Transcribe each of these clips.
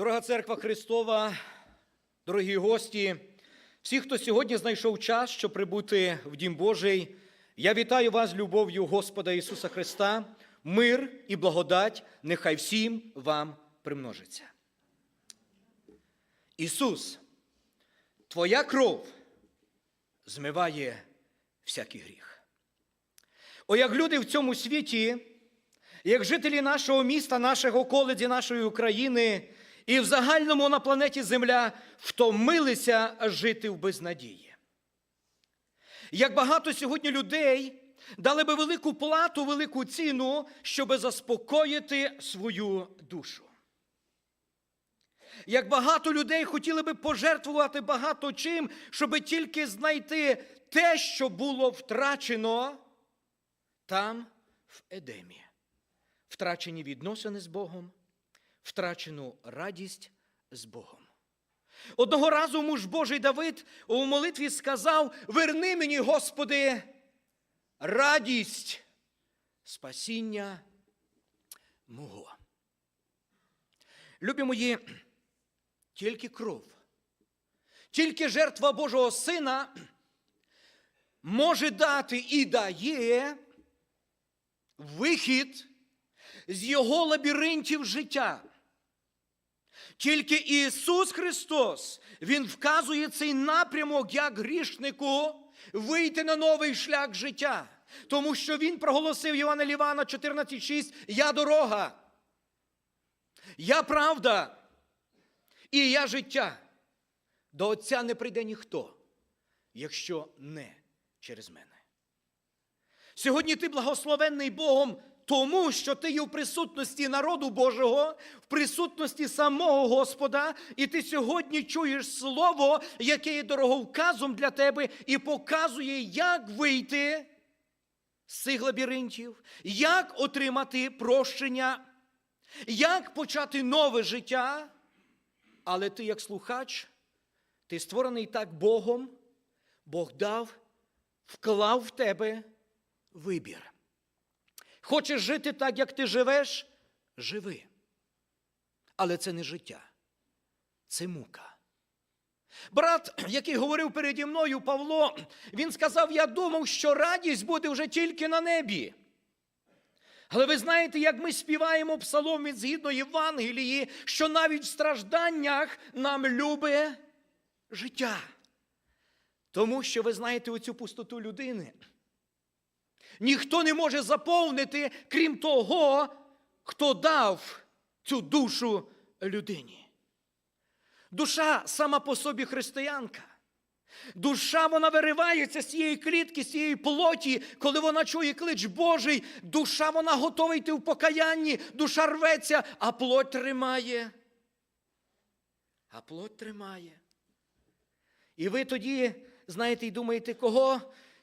Дорога церква Христова, дорогі гості, всі, хто сьогодні знайшов час, щоб прибути в Дім Божий, я вітаю вас любов'ю Господа Ісуса Христа, мир і благодать, нехай всім вам примножиться. Ісус, Твоя кров змиває всякий гріх. О, як люди в цьому світі, як жителі нашого міста, нашого коледжі, нашої України і в загальному на планеті Земля втомилися жити в безнадії. Як багато сьогодні людей дали би велику плату, велику ціну, щоб заспокоїти свою душу. Як багато людей хотіли би пожертвувати багато чим, щоб тільки знайти те, що було втрачено там, в Едемі. Втрачені відносини з Богом, втрачену радість з Богом. Одного разу муж Божий Давид у молитві сказав: Верни мені, Господи, радість спасіння мого. Любі мої, тільки кров, тільки жертва Божого Сина може дати і дає вихід з його лабіринтів життя. Тільки Ісус Христос, Він вказує цей напрямок як грішнику вийти на новий шлях життя. Тому що Він проголосив Івана Лівана 14,6 Я дорога. Я правда. І я життя. До Отця не прийде ніхто, якщо не через мене. Сьогодні ти благословенний Богом, тому що ти є в присутності народу Божого, в присутності самого Господа, і ти сьогодні чуєш Слово, яке є дороговказом для тебе, і показує, як вийти з цих лабіринтів, як отримати прощення, як почати нове життя. Але ти, як слухач, ти створений так Богом, Бог дав, вклав в тебе вибір. Хочеш жити так, як ти живеш? Живи. Але це не життя, це мука. Брат, який говорив переді мною Павло, він сказав: Я думав, що радість буде вже тільки на небі. Але ви знаєте, як ми співаємо псалом від згідно Євангелії, що навіть в стражданнях нам любе життя. Тому що ви знаєте оцю пустоту людини. Ніхто не може заповнити, крім того, хто дав цю душу людині. Душа сама по собі християнка. Душа вона виривається з цієї клітки, з цієї плоті, коли вона чує клич Божий, душа вона готова йти в покаянні, душа рветься, а плоть тримає. А плоть тримає. І ви тоді, знаєте, і думаєте, кого?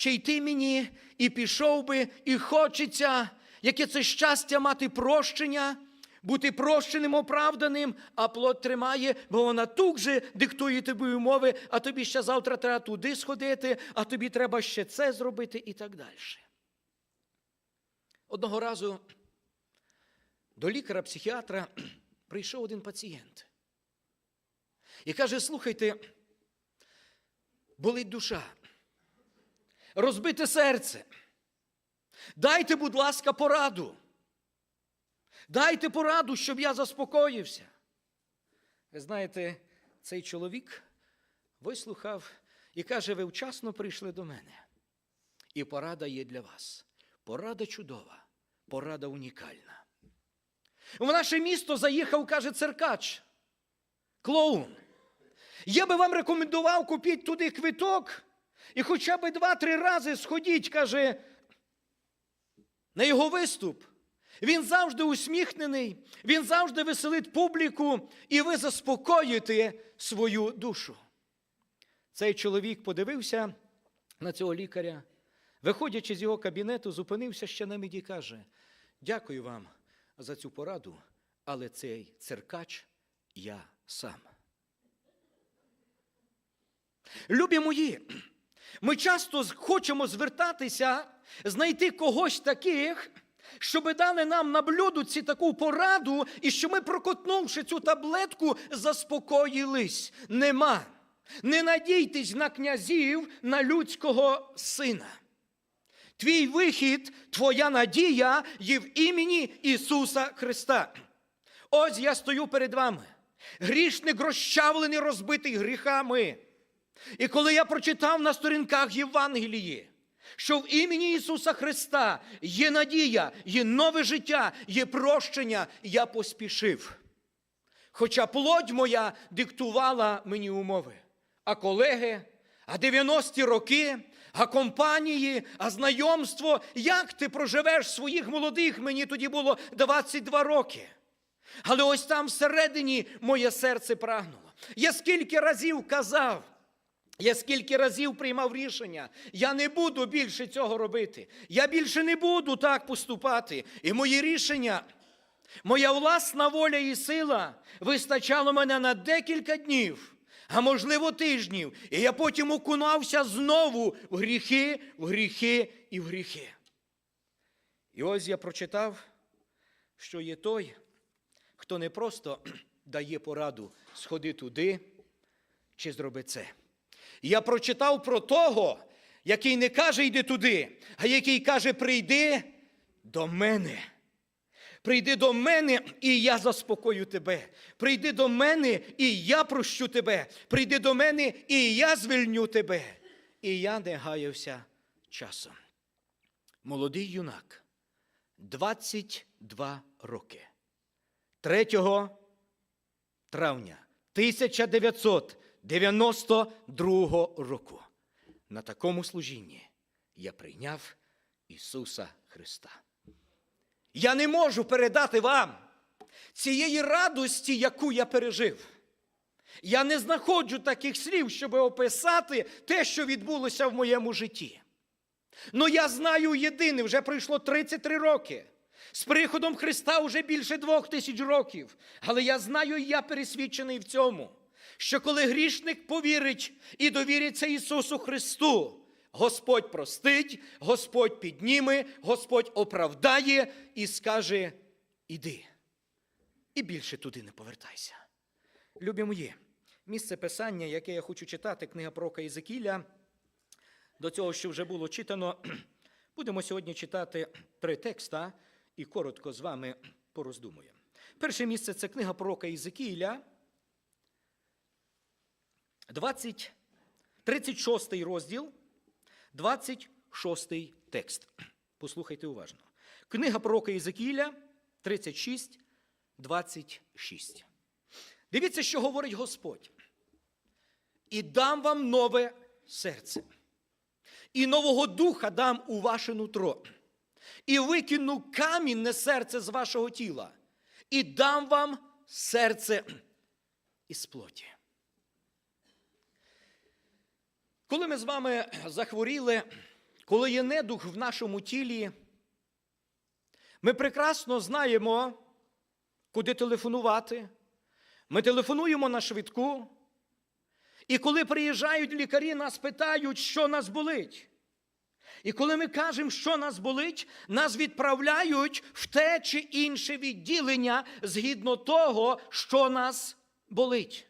Чи йти мені і пішов би, і хочеться, яке це щастя мати прощення, бути прощеним, оправданим, а плоть тримає, бо вона тут же диктує тобі умови, а тобі ще завтра треба туди сходити, а тобі треба ще це зробити і так далі. Одного разу до лікаря-психіатра прийшов один пацієнт і каже: слухайте, болить душа розбите серце. Дайте, будь ласка, пораду. Дайте пораду, щоб я заспокоївся. Ви знаєте, цей чоловік вислухав і каже: ви вчасно прийшли до мене. І порада є для вас. Порада чудова, порада унікальна. В наше місто заїхав, каже, церкач, клоун. Я би вам рекомендував купіть туди квиток. І хоча б два-три рази сходіть, каже, на його виступ. Він завжди усміхнений, він завжди веселить публіку, і ви заспокоїте свою душу. Цей чоловік подивився на цього лікаря, виходячи з його кабінету, зупинився ще на меді і каже: Дякую вам за цю пораду, але цей циркач я сам. Любі мої, ми часто хочемо звертатися, знайти когось таких, щоб дали нам на блюдоці таку пораду, і що ми, прокотнувши цю таблетку, заспокоїлись. Нема. Не надійтесь на князів, на людського сина. Твій вихід, твоя надія є в імені Ісуса Христа. Ось я стою перед вами. Грішник розчавлений, розбитий гріхами. І коли я прочитав на сторінках Євангелії, що в імені Ісуса Христа є надія, є нове життя, є прощення, я поспішив. Хоча плоть моя диктувала мені умови, а колеги, а 90-ті роки, а компанії, а знайомство, як ти проживеш своїх молодих, мені тоді було 22 роки. Але ось там всередині моє серце прагнуло. Я скільки разів казав, я скільки разів приймав рішення, я не буду більше цього робити. Я більше не буду так поступати. І мої рішення, моя власна воля і сила вистачало мене на декілька днів, а можливо тижнів. І я потім окунався знову в гріхи, в гріхи і в гріхи. І ось я прочитав, що є той, хто не просто дає пораду сходи туди чи зроби це. Я прочитав про того, який не каже йди туди, а який каже прийди до мене. Прийди до мене, і я заспокою тебе. Прийди до мене, і я прощу тебе. Прийди до мене, і я звільню тебе. І я не гаявся часом. Молодий юнак, 22 роки. 3 травня 1992 року. На такому служінні я прийняв Ісуса Христа. Я не можу передати вам цієї радості, яку я пережив. Я не знаходжу таких слів, щоб описати те, що відбулося в моєму житті. Ну я знаю єдине, вже пройшло 33 роки. З приходом Христа вже більше двох тисяч років. Але я знаю, і я пересвідчений в цьому, що коли грішник повірить і довіриться Ісусу Христу, Господь простить, Господь підніме, Господь оправдає і скаже: іди. І більше туди не повертайся. Любі мої, місце писання, яке я хочу читати, книга пророка Єзекіля, до цього, що вже було читано, будемо сьогодні читати три текста і коротко з вами пороздумуємо. Перше місце це книга пророка Єзекіля, 20, 36 розділ, 26 текст. Послухайте уважно. Книга пророка Єзекіля, 36, 26. Дивіться, що говорить Господь. І дам вам нове серце, і нового духа дам у ваше нутро, і викину камінне серце з вашого тіла, і дам вам серце із плоті. Коли ми з вами захворіли, коли є недух в нашому тілі, ми прекрасно знаємо, куди телефонувати. Ми телефонуємо на швидку. І коли приїжджають лікарі, нас питають, що нас болить. І коли ми кажемо, що нас болить, нас відправляють в те чи інше відділення згідно того, що нас болить.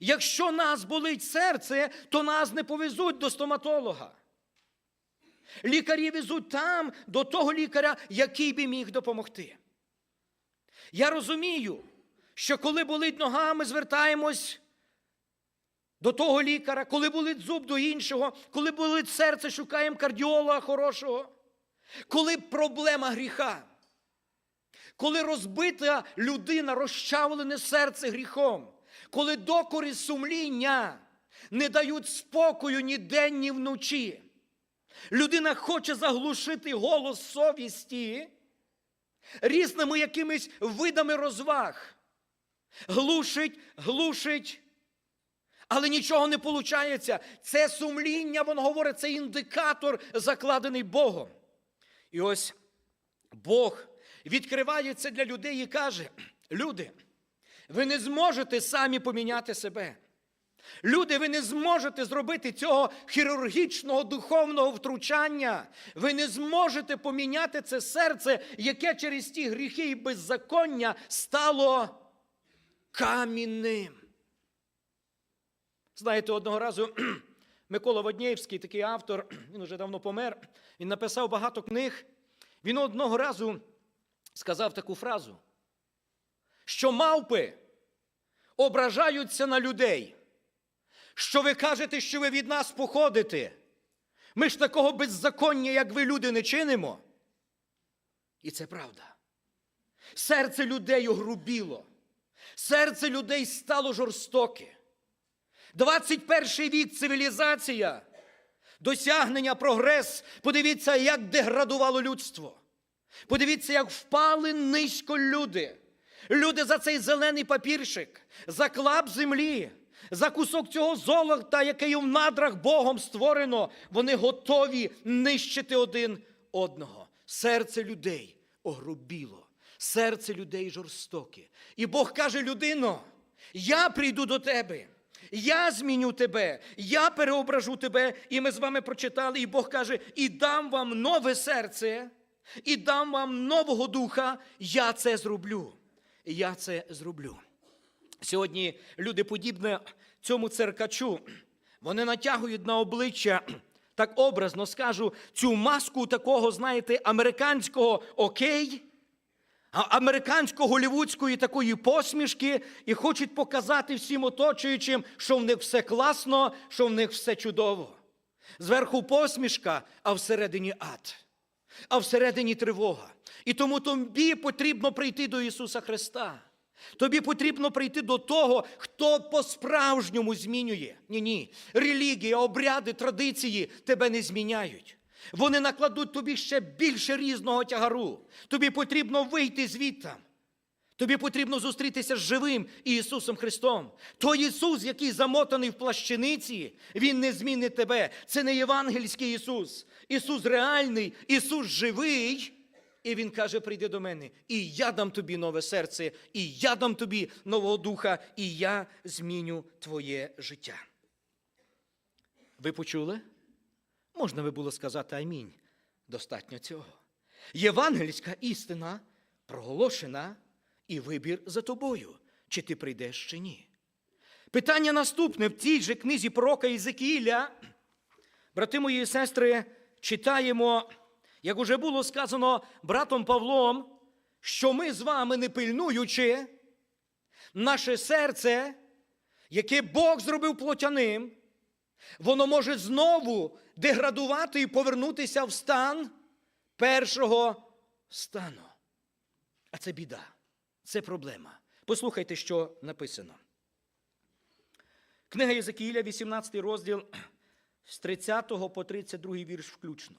Якщо нас болить серце, то нас не повезуть до стоматолога. Лікарі везуть там до того лікаря, який би міг допомогти. Я розумію, що коли болить нога, ми звертаємось до того лікаря, коли болить зуб до іншого, коли болить серце, шукаємо кардіолога хорошого. Коли проблема гріха, коли розбита людина, розчавлене серце гріхом, коли докори сумління не дають спокою ні день, ні вночі. Людина хоче заглушити голос совісті різними якимись видами розваг. Глушить, глушить, але нічого не виходить. Це сумління, воно говорить, це індикатор, закладений Богом. І ось Бог відкривається для людей і каже: люди, ви не зможете самі поміняти себе. Люди, ви не зможете зробити цього хірургічного духовного втручання. Ви не зможете поміняти це серце, яке через ті гріхи і беззаконня стало камінним. Знаєте, одного разу Микола Воднєвський, такий автор, він уже давно помер, він написав багато книг. Він одного разу сказав таку фразу, що мавпи ображаються на людей, що ви кажете, що ви від нас походите. Ми ж такого беззаконня, як ви, люди, не чинимо. І це правда. Серце людей огрубіло, серце людей стало жорстоке. 21 вік цивілізація, досягнення, прогрес. Подивіться, як деградувало людство. Подивіться, як впали низько люди. Люди за цей зелений папірчик, за клап землі, за кусок цього золота, яке в надрах Богом створено, вони готові нищити один одного. Серце людей огрубіло, серце людей жорстоке. І Бог каже: людино, я прийду до тебе. Я зміню тебе, я переображу тебе, і ми з вами прочитали, і Бог каже: і дам вам нове серце, і дам вам нового духа, я це зроблю. Я це зроблю. Сьогодні люди, подібне цьому церкачу, вони натягують на обличчя, так образно скажу, цю маску такого, знаєте, американського окей, американсько-голівудської такої посмішки і хочуть показати всім оточуючим, що в них все класно, що в них все чудово. Зверху посмішка, а всередині ад, а всередині тривога. І тому тобі потрібно прийти до Ісуса Христа. Тобі потрібно прийти до того, хто по-справжньому змінює. Ні, ні. Релігія, обряди, традиції тебе не зміняють. Вони накладуть тобі ще більше різного тягару. Тобі потрібно вийти звідти. Тобі потрібно зустрітися з живим Ісусом Христом. Той Ісус, який замотаний в плащаниці, Він не змінить тебе. Це не євангельський Ісус. Ісус реальний, Ісус живий. І Він каже: прийди до мене, і я дам тобі нове серце, і я дам тобі нового духа, і я зміню твоє життя. Ви почули? Можна би було сказати амінь. Достатньо цього. Євангельська істина проголошена і вибір за тобою, чи ти прийдеш чи ні. Питання наступне в цій же книзі пророка Єзекіїля, брати мої і сестри, читаємо, як уже було сказано братом Павлом, що ми з вами не пильнуючи, наше серце, яке Бог зробив плотяним, воно може знову деградувати і повернутися в стан першого стану. А це біда, це проблема. Послухайте, що написано. Книга Єзекіїля, 18 розділ з 30 по 32 вірш включно.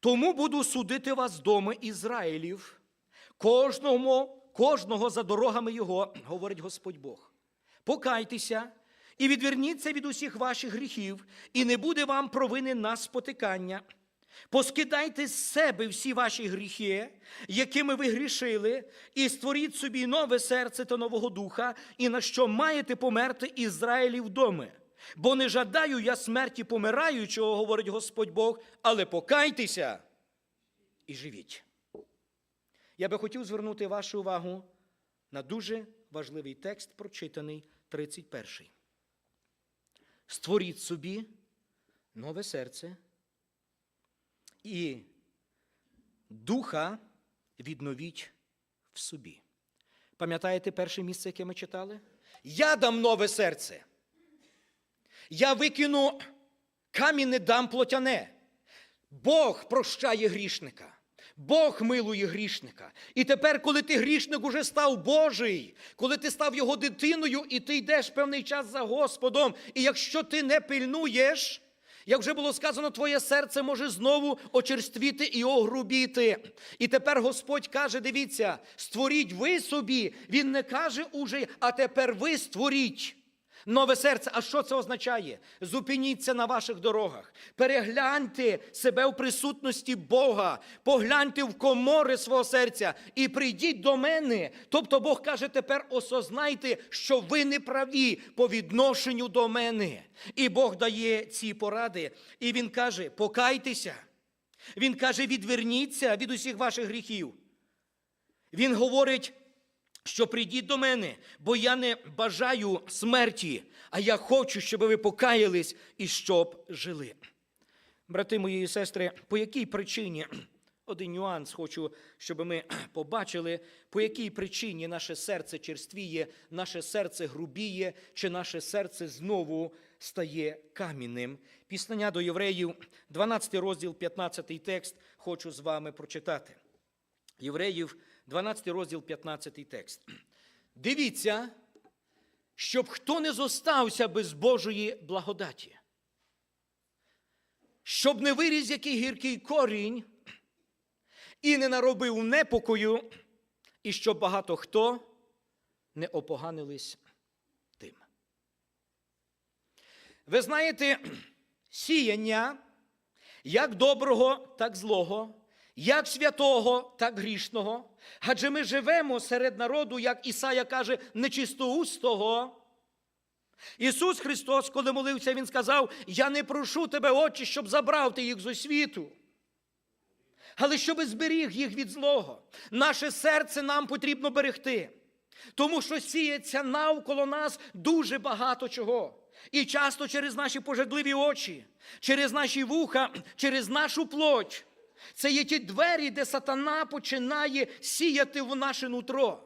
Тому буду судити вас дома Ізраїлів, кожного, кожного за дорогами його, говорить Господь Бог. Покайтеся і відверніться від усіх ваших гріхів, і не буде вам провини на спотикання. Поскидайте з себе всі ваші гріхи, якими ви грішили, і створіть собі нове серце та нового духа, і на що маєте померти Ізраїлів доми. Бо не жадаю я смерті помираючого, говорить Господь Бог, але покайтеся і живіть. Я би хотів звернути вашу увагу на дуже важливий текст, прочитаний 31. Створіть собі нове серце і духа відновіть в собі. Пам'ятаєте перше місце, яке ми читали? Я дам нове серце. Я викину камінь не дам плотяне. Бог прощає грішника. Бог милує грішника. І тепер, коли ти грішник уже став Божий, коли ти став його дитиною, і ти йдеш певний час за Господом, і якщо ти не пильнуєш, як вже було сказано, твоє серце може знову очерствіти і огрубіти. І тепер Господь каже: дивіться, створіть ви собі. Він не каже уже, а тепер ви створіть. Нове серце. А що це означає? Зупиніться на ваших дорогах, перегляньте себе в присутності Бога, погляньте в комори свого серця і прийдіть до мене. Тобто Бог каже, тепер осознайте, що ви не праві по відношенню до мене. І Бог дає ці поради, і Він каже: покайтеся. Він каже, відверніться від усіх ваших гріхів. Він говорить, що прийдіть до мене, бо я не бажаю смерті, а я хочу, щоб ви покаялись і щоб жили. Брати мої і сестри, по якій причині, один нюанс хочу, щоб ми побачили, по якій причині наше серце черствіє, наше серце грубіє, чи наше серце знову стає камінним. Післання до євреїв, 12 розділ, 15 текст, хочу з вами прочитати. Євреїв, 12 розділ, 15 текст. Дивіться, щоб хто не зостався без Божої благодаті, щоб не виріс який гіркий корінь і не наробив непокою, і щоб багато хто не опоганились тим. Ви знаєте, сіяння як доброго, так злого, як святого, так грішного. Адже ми живемо серед народу, як Ісая каже, нечистоустого. Ісус Христос, коли молився, Він сказав: Я не прошу тебе, Отче, щоб забрав ти їх з освіту. Але щоб зберіг їх від злого. Наше серце нам потрібно берегти. Тому що сіється навколо нас дуже багато чого. І часто через наші пожадливі очі, через наші вуха, через нашу плоть. Це є ті двері, де сатана починає сіяти в наше нутро.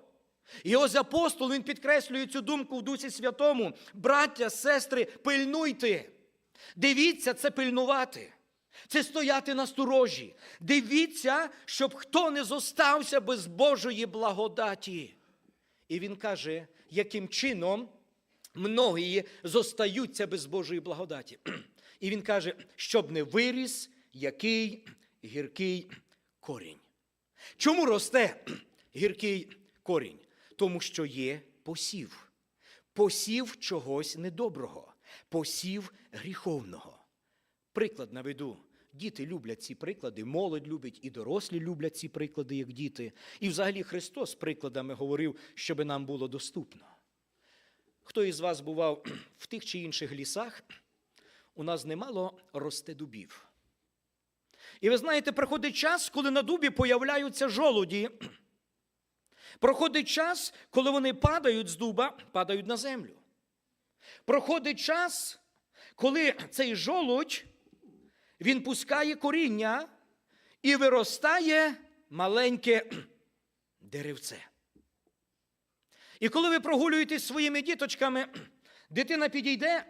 І ось апостол він підкреслює цю думку в Дусі Святому. Браття, сестри, пильнуйте. Дивіться, це пильнувати. Це стояти на сторожі. Дивіться, щоб хто не зостався без Божої благодаті. І він каже, яким чином многії зостаються без Божої благодаті. І він каже, щоб не виріс який гіркий корінь. Чому росте гіркий корінь? Тому що є посів. Посів чогось недоброго, посів гріховного. Приклад наведу. Діти люблять ці приклади, молодь любить і дорослі люблять ці приклади, як діти. І взагалі Христос прикладами говорив, щоб нам було доступно. Хто із вас бував в тих чи інших лісах, у нас немало росте дубів. І ви знаєте, приходить час, коли на дубі появляються жолуді. Проходить час, коли вони падають з дуба, падають на землю. Проходить час, коли цей жолудь, він пускає коріння і виростає маленьке деревце. І коли ви прогулюєтесь своїми діточками, дитина підійде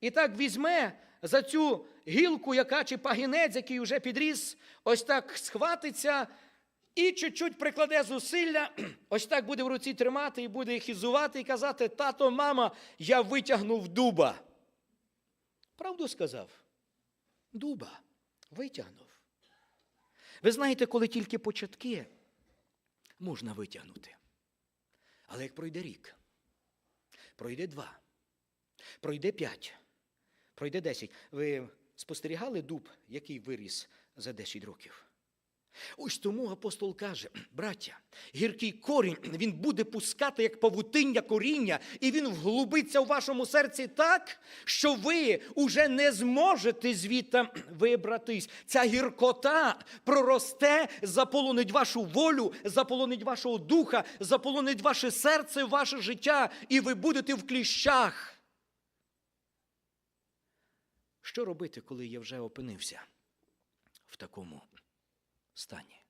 і так візьме за цю гілку, яка чи пагінець, який вже підріс, ось так схватиться і чуть-чуть прикладе зусилля, ось так буде в руці тримати і буде хізувати і казати: тато, мама, я витягнув дуба. Правду сказав? Дуба витягнув. Ви знаєте, коли тільки початки можна витягнути. Але як пройде рік, пройде два, пройде п'ять, пройде десять. Ви спостерігали дуб, який виріс за 10 років? Ось тому апостол каже, браття, гіркий корінь, він буде пускати як павутиння коріння, і він вглубиться у вашому серці так, що ви уже не зможете звідти вибратись. Ця гіркота проросте, заполонить вашу волю, заполонить вашого духа, заполонить ваше серце, ваше життя, і ви будете в кліщах. Що робити, коли я вже опинився в такому стані?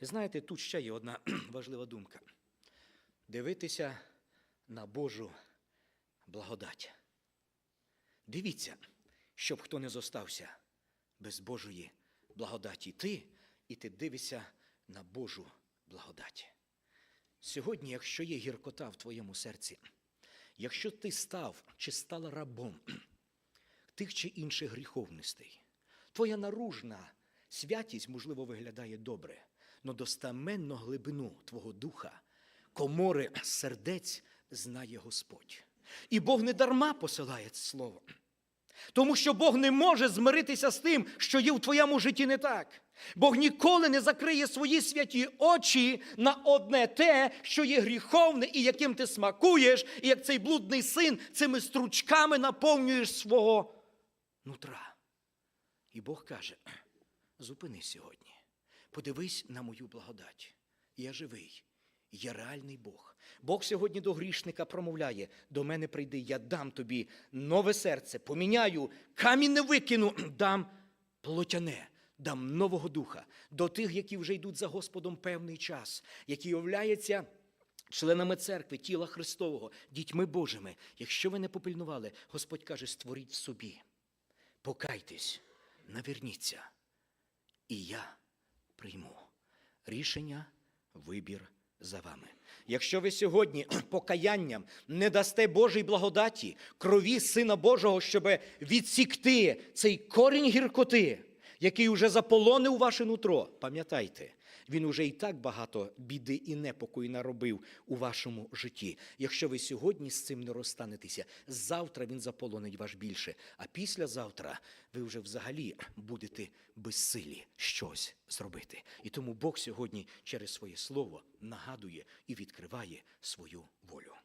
Знаєте, тут ще є одна важлива думка. Дивитися на Божу благодать. Дивіться, щоб хто не зостався без Божої благодаті. Ти і ти дивишся на Божу благодать. Сьогодні, якщо є гіркота в твоєму серці, якщо ти став чи стала рабом тих чи інших гріховностей, твоя наружна святість, можливо, виглядає добре, но достаменно глибину твого духа, комори сердець знає Господь. І Бог не дарма посилає це слово. Тому що Бог не може змиритися з тим, що є в твоєму житті не так. Бог ніколи не закриє свої святі очі на одне те, що є гріховне, і яким ти смакуєш, і як цей блудний син цими стручками наповнюєш свого нутра. І Бог каже: зупинись сьогодні, подивись на мою благодать. Я живий, я реальний Бог. Бог сьогодні до грішника промовляє: до мене прийди, я дам тобі нове серце, поміняю, камінь не викину, дам плотяне, дам нового духа до тих, які вже йдуть за Господом певний час, які являються членами церкви, тіла Христового, дітьми Божими. Якщо ви не попильнували, Господь каже: створіть в собі, покайтесь, наверніться, і я прийму рішення, вибір за вами. Якщо ви сьогодні покаянням не дасте Божій благодаті, крові Сина Божого, щоб відсікти цей корінь гіркоти, який уже заполонив ваше нутро, пам'ятайте, він уже і так багато біди і непокою наробив у вашому житті. Якщо ви сьогодні з цим не розстанетеся, завтра він заполонить вас більше, а післязавтра ви вже взагалі будете безсилі щось зробити. І тому Бог сьогодні через своє слово нагадує і відкриває свою волю.